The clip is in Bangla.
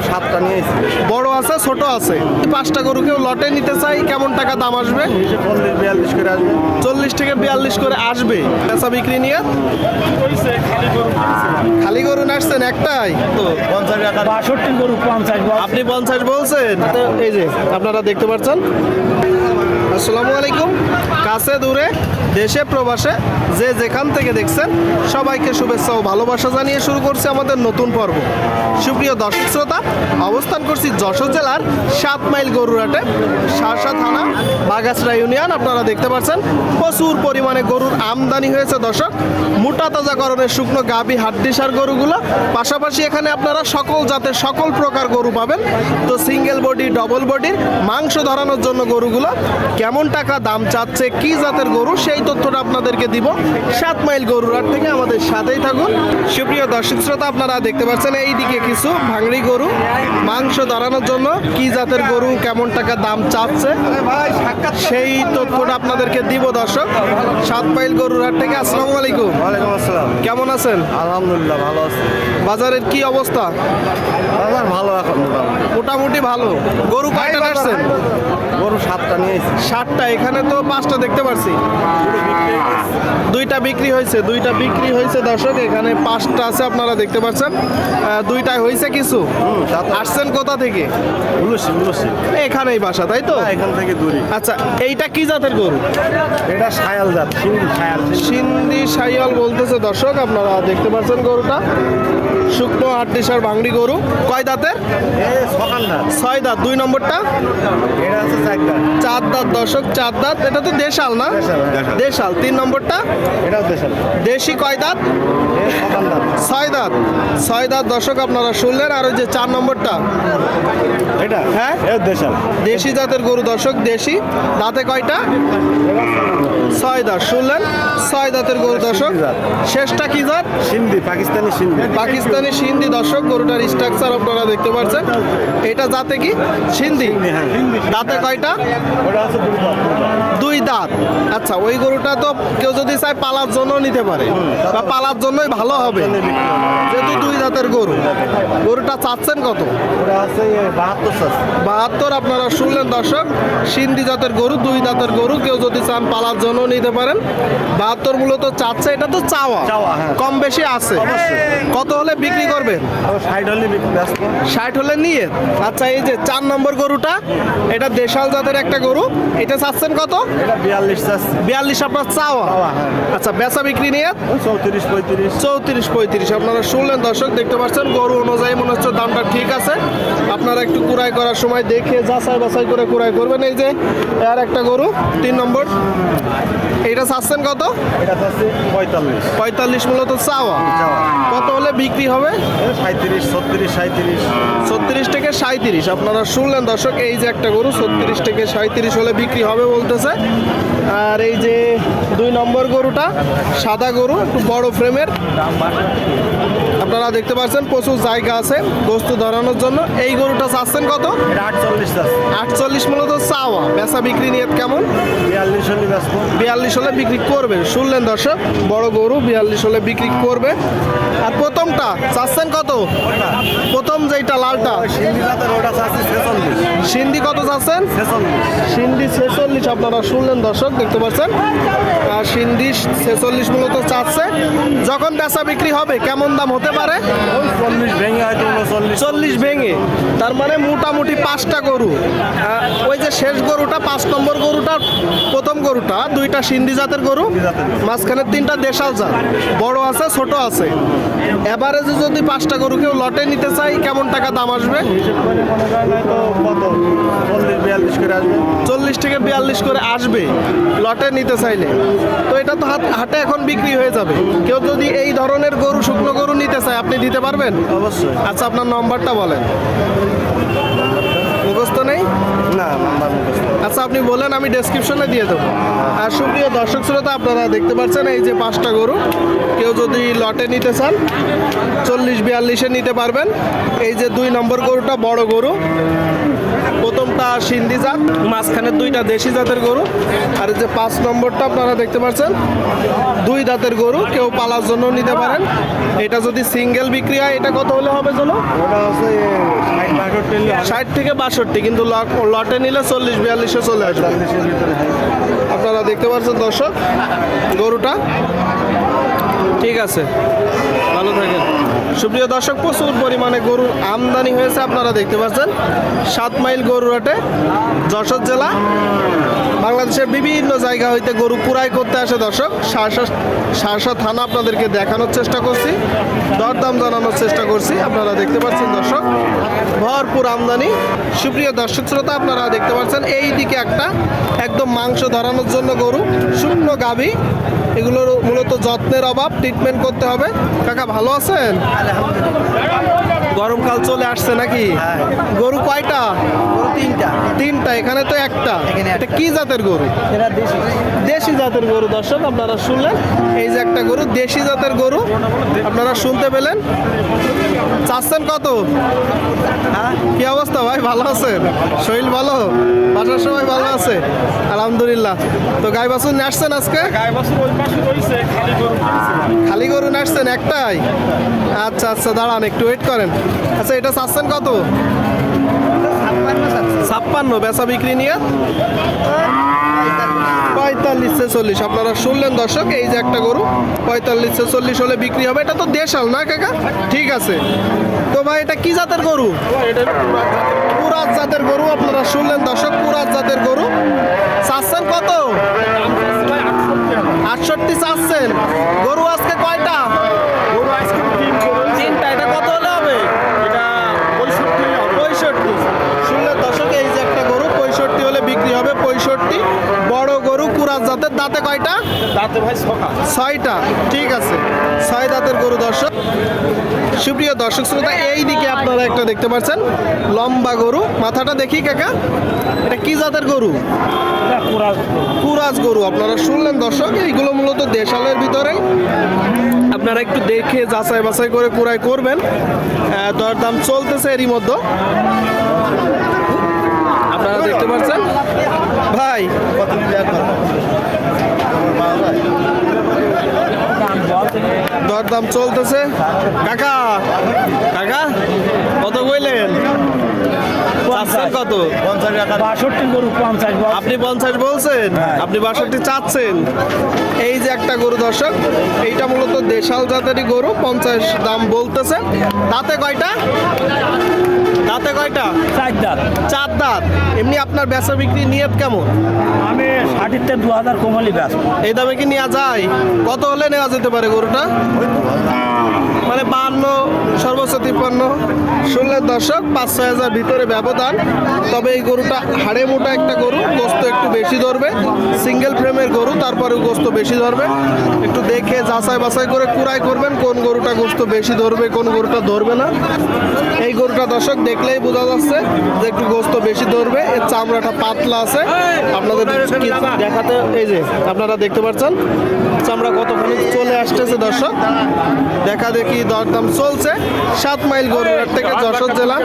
গরু সাতটা নিয়েছি বড় আছে ছোট আছে? পাঁচটা গরু কেউ লটে নিতে চাই কেমন টাকা দাম আসবে? চল্লিশ বিয়াল্লিশ করে আসবে চল্লিশ থেকে বিয়াল্লিশ করে আসবে। পেঁচা বিক্রি নিয়ে? খালি গরু নাচছেন একটাই? তো পঞ্চাশ টাকা বাষট্টি গরু পঞ্চাশ আপনি পঞ্চাশ বলছেন? তো এই যে আপনারা দেখতে পাচ্ছেন? আসসালামু আলাইকুম। কাছে দূরে, দেশে প্রবাসে, যে যেখান থেকে দেখছেন, সবাইকে শুভেচ্ছা ও ভালোবাসা জানিয়ে শুরু করছি আমাদের নতুন পর্ব। সুপ্রিয় দর্শক শ্রোতা, অবস্থান করছি যশোর জেলার সাত মাইল গরুরাটে সারসা থানা বাগাসরা ইউনিয়ন। আপনারা দেখতে পাচ্ছেন, প্রচুর পরিমাণে গরুর আমদানি হয়েছে দর্শক। মোটা তাজাকরণের শুকনো গাবি, হাড্ডিসার গরুগুলো। পাশাপাশি এখানে আপনারা সকল জাতের সকল প্রকার গরু পাবেন। তো সিঙ্গেল বডি ডবল বডির মাংস ধরানোর জন্য গরুগুলো কেমন টাকা দাম চাচ্ছে কি জাতের গরু সেই তথ্যটা আপনাদেরকে দিব। সাত মাইল গরুরাট থেকে আমাদের সাথেই থাকুন। সুপ্রিয় দর্শক শ্রোতা আপনারা দেখতে পাচ্ছেন এইদিকে কিছু ভাঙড়ি গরু। মাংস ধরানোর জন্য কি জাতের গরু কেমন টাকা দাম চাচ্ছে ভাই সেই তথ্যটা আপনাদেরকে দিব দর্শক। সাত মাইল গরুরহাট থেকে আসসালামু আলাইকুম। ওয়ালাইকুম আসসালাম। কেমন আছেন? আলহামদুলিল্লাহ ভালো আছে। বাজারের কি অবস্থা? বাজার ভালো এখন মোটামুটি ভালো। গরু কয়টা আসছেন সাতটা নিয়েছি সাতটা এখানে তো পাঁচটা দেখতে পাচ্ছি দুইটা বিক্রি হয়েছে দুইটা বিক্রি হয়েছে দর্শক এখানে পাঁচটা আছে আপনারা দেখতে পাচ্ছেন আহ, দুইটাই হয়েছে কিছু। আসছেন কোথা থেকে? এখানেই বাসা তাই তো? এখান থেকে দূরে। আচ্ছা এইটা কি জাতের গরু? এটা সায়াল জাত সিন্ধি সায়াল সিন্ধি। সাইয়াল বলতেছে দর্শক আপনারা দেখতে পাচ্ছেন গরুটা। শুকনো হাড্ডিসার ভাঙড়ি গরু। কয় দাঁতের? ছয় দাঁত। দুই নম্বরটা? চার দাঁত। দর্শক চার দাঁত। এটা তো দেশাল না? দেশাল, তিন নম্বরটা? দেশি কয় দাঁত? ছয় দাঁত। ছয় দাঁত দর্শক আপনারা শুনলেন। আর ওই যে চার নম্বরটা? এটা? হ্যাঁ? দেশাল। দেশি জাতের গরু দর্শক দেশি। দাঁতে কয়টা? ছয় দাঁত। শুনলেন? ছয় দাঁতের গরু দর্শক। শেষটা কি জাত? সিন্ধি পাকিস্তানি সিন্ধি। পাকিস্তানি সিন্ধি দর্শক গরুটার স্ট্রাকচার আপনারা দেখতে পাচ্ছেন। এটা জাতে কি? সিন্ধি। দাঁতে কয়টা? দুই দাঁত। আচ্ছা ওই গরুটা তো কেউ যদি চায় পালার জন্য নিতে পারে বা পালার জন্যই ভালো হবে যেহেতু দুই দাঁতের গরু। গরুটা চাচ্ছেন কত? বাহাত্তর আপনারা শুনলেন দর্শক সিন্ধি জাতের গরু দুই দাঁতের গরু কেউ যদি চান পালার জন্য নিতে পারেন। বাহাত্তর মূলত চাচ্ছে এটা তো চাওয়া। চাওয়া, হ্যাঁ। কম বেশি আছে। কত হলে বিক্রি করবেন সাইড হলে ষাট হলে নিয়ে? আচ্ছা এই যে চার নম্বর গরুটা এটা দেশাল জাতের একটা গরু। এটা চাচ্ছেন কত? বিয়াল্লিশ বিয়াল্লিশ আপনার চাওয়া। হ্যাঁ। আচ্ছা বেচা বিক্রি নিয়ে? চৌত্রিশ পঁয়ত্রিশ। চৌত্রিশ পঁয়ত্রিশ। আপনারা শুনলেন দর্শক দেখতে পাচ্ছেন গরু অনুযায়ী মনে হচ্ছে দামটা ঠিক আছে। আপনারা একটু কুড়াই করার সময় দেখে যাচাই বাছাই করে কুড়াই করবেন। এই যে আর একটা গরু তিন নম্বর। এটা চাচ্ছেন কত? পঁয়তাল্লিশ। পঁয়তাল্লিশ মূলত চাওয়া। চাওয়া। বিক্রি হবে? সাঁত্রিশ ছত্রিশ সাঁত্রিশ ছত্রিশ থেকে সাঁত্রিশ আপনারা শুনলেন দর্শক এই যে একটা গরু ছত্রিশ থেকে সাঁত্রিশ হলে বিক্রি হবে বলতেছে। আর এই যে দুই নম্বর গরুটা সাদা গরু একটু বড় ফ্রেমের দেখতে পাচ্ছেন প্রচুর জায়গা আছে বস্তু ধরানোর জন্য। এই গরুটা চাচ্ছেন কত? আটচল্লিশ আটচল্লিশ মূলত চাওয়া। বেচা বিক্রি নিয়ে কেমন? বিয়াল্লিশ হলে বিয়াল্লিশ হলে বিক্রি করবে। শুনলেন দর্শক বড় গরু বিয়াল্লিশ হলে বিক্রি করবে। আর প্রথমটা চাচ্ছেন কত? প্রথম যেটা লালটা? সিন্ধি কত চাচ্ছেন? সিন্ধি ছেচল্লিশ আপনারা শুনলেন দর্শক দেখতে পাচ্ছেন। আর সিন্ধি ছেচল্লিশ মূলত চাচ্ছে। যখন বেচা বিক্রি হবে কেমন দাম হতে পারে? চল্লিশ ভেঙে হয়তো উনচল্লিশ চল্লিশ ভেঙে তার মানে মোটামুটি পাঁচটা গরু। ওই যে শেষ গরুটা পাঁচ নম্বর গরুটা প্রথম গরুটা দুইটা সিন্ধি জাতের গরু। মাঝখানে তিনটা দেশাল জাত। বড় আছে ছোট আছে। এভারেজে যদি পাঁচটা গরু কেউ লটে নিতে চাই কেমন টাকা দাম আসবে? চল্লিশ থেকে বিয়াল্লিশ করে আসবে লটে নিতে চাইলে। তো এটা তো হাটে এখন বিক্রি হয়ে যাবে। কেউ যদি এই ধরনের গরু শুকনো গরু নিতে চায় আপনি দিতে পারবেন? অবশ্যই। আচ্ছা আপনার নম্বরটা বলেন মুখস্থ নেই না নাম্বার মুখস্থ আপনি বলেন আমি ডেসক্রিপশনে দিয়ে দেবো। আর সুপ্রিয় দর্শক শ্রোতা, আপনারা দেখতে পাচ্ছেন, এই যে পাঁচটা গরু, কেউ যদি লটে নিতে চান, চল্লিশ, বিয়াল্লিশে নিতে পারবেন। এই যে দুই নম্বর গরুটা বড় গরু। প্রথমটা সিন্ধি জাত মাঝখানে দুইটা দেশি জাতের গরু। আর যে পাঁচ নম্বরটা আপনারা দেখতে পাচ্ছেন দুই দাঁতের গরু কেউ পালার জন্য নিতে পারেন। এটা যদি সিঙ্গেল বিক্রি হয় এটা কত হলে হবে হচ্ছে ষাট থেকে বাষট্টি কিন্তু লট- নিলে চল্লিশ বিয়াল্লিশে চলে আসবে। হয়। আপনারা দেখতে পাচ্ছেন দর্শক গরুটা। ঠিক আছে ভালো থাকেন। সুপ্রিয় দর্শক, প্রচুর পরিমাণে গরুর আমদানি হয়েছে, আপনারা দেখতে পাচ্ছেন। সাত মাইল গরুরাটে যশোর জেলা, বাংলাদেশের বিভিন্ন জায়গা হইতে গরু কুড়াই করতে আসে দর্শক। সারসা সারসা থানা আপনাদেরকে দেখানোর চেষ্টা করছি, দরদাম জানানোর চেষ্টা করছি, আপনারা দেখতে পাচ্ছেন দর্শক। ভরপুর আমদানি। সুপ্রিয় দর্শক শ্রোতা, আপনারা দেখতে পাচ্ছেন এই দিকে একটা একদম মাংস ধরানোর জন্য গরু শূন্য গাভী। এগুলোর মূলত যত্নের অভাব ট্রিটমেন্ট করতে হবে। কাকা ভালো আছেন? গরমকাল চলে আসছে নাকি? গরু কয়টা? তিনটা। তিনটা এখানে তো একটা। এটা কি জাতের গরু? দেশি। দেশি জাতের গরু দর্শক আপনারা শুনলেন। এই যে একটা গরু দেশি জাতের গরু। আপনারা শুনতে পেলেন। চাচ্ছেন কত? হ্যাঁ? কি অবস্থা ভাই? ভালো আছেন? শরীর ভালো? বাসার সবাই ভালো আছে? আলহামদুলিল্লাহ। তো গাই বাছুর নিয়ে আসছেন আজকে রয়েছে, খালি গরু আসছেন একটাই? আচ্ছা আচ্ছা দাঁড়ান একটু ওয়েট করেন। আচ্ছা এটা চাচ্ছেন কত? ছাপ্পান্ন বেচা বিক্রি নিয়ে পঁয়তাল্লিশ ছেচল্লিশ আপনারা শুনলেন দর্শক, এই যে একটা গরু, পঁয়তাল্লিশ ছেচল্লিশ হলে বিক্রি হবে। এটা তো দেশাল না, কাকা? ঠিক আছে। তো ভাই, এটা কি জাতের গরু? পুরাত জাতের গরু, আপনারা শুনলেন দর্শক, পুরাত জাতের গরু। চাচ্ছেন কত? আটষট্টি চাচ্ছেন। গরু আজকে কয়টা গরু আজকে তিন গরু। তিনটা এটা কত হলে হবে এটা পঁয়ষট্টি হবে। পঁয়ষট্টি শুনলেন দর্শক এই যে একটা গরু পঁয়ষট্টি হলে বিক্রি হবে পঁয়ষট্টি বড় গরু কুরাত জাতের দাঁতে কয়টা? দাঁতে ভাই ছয়টা। ঠিক আছে। ছয় দাঁতের গরু দর্শক। সুপ্রিয় দর্শক শ্রোতা এই দিকে আপনারা একটা দেখতে পাচ্ছেন। লম্বা গরু। মাথাটা দেখি কাকা। এটা কি জাতের গরু? কুরাজ গরু। আপনারা শুনলেন দর্শক এইগুলো মূলত দেশালের ভিতরে আপনারা একটু দেখে যাচাই বাছাই করে কুড়াই করবেন। দরদাম চলতেছে এরই মধ্যে। আপনারা দেখতে পাচ্ছেন? ভাই দরদাম চলতেছে। কাকা কাকা কত কইলেন? চাচ্ছেন কত? বাষট্টি গরু পঞ্চাশ আপনি পঞ্চাশ বলছেন? আপনি বাষট্টি চাচ্ছেন। এই যে একটা গরু দর্শক এইটা মূলত দেশাল জাতেরই গরু পঞ্চাশ দাম বলতেছে। দাঁতে কয়টা? দাঁতে কয়টা? চার দাঁত। চার দাঁত। এমনি আপনার বেচা বিক্রি নিয়ত কেমন? আমি ষাটিতে দু হাজার কমালি ব্যাস এই দামে কি নেওয়া যায়? কত হলে নেওয়া যেতে পারে গরুটা? মানে বান্ন, সর্বোচ্চ তিপ্পান্ন। শুনলেন দর্শক, পাঁচ, ছয় হাজার ভিতরে ব্যবধান। তবে এই গরুটা হাড়ে মোটা একটা গরু, গোস্ত একটু বেশি ধরবে। সিঙ্গেল ফ্রেমের গরু তারপরে গোস্ত বেশি ধরবে। একটু দেখে যাচাই বাছাই করে কুড়াই করবেন কোন গরুটা গোস্ত বেশি ধরবে, কোন গরুটা ধরবে না। এই গরুটা দর্শক, দেখলেই বোঝা যাচ্ছে যে একটু গোস্ত বেশি ধরবে। এর চামড়াটা পাতলা আছে। আপনাদের দেখাতে, এই যে, আপনারা দেখতে পাচ্ছেন? চামড়া কতখানি চলে আসতেছে দর্শক। দেখা দেখি দরদাম চলছে। সাত মাইল গরুর থেকে যশোর জেলা।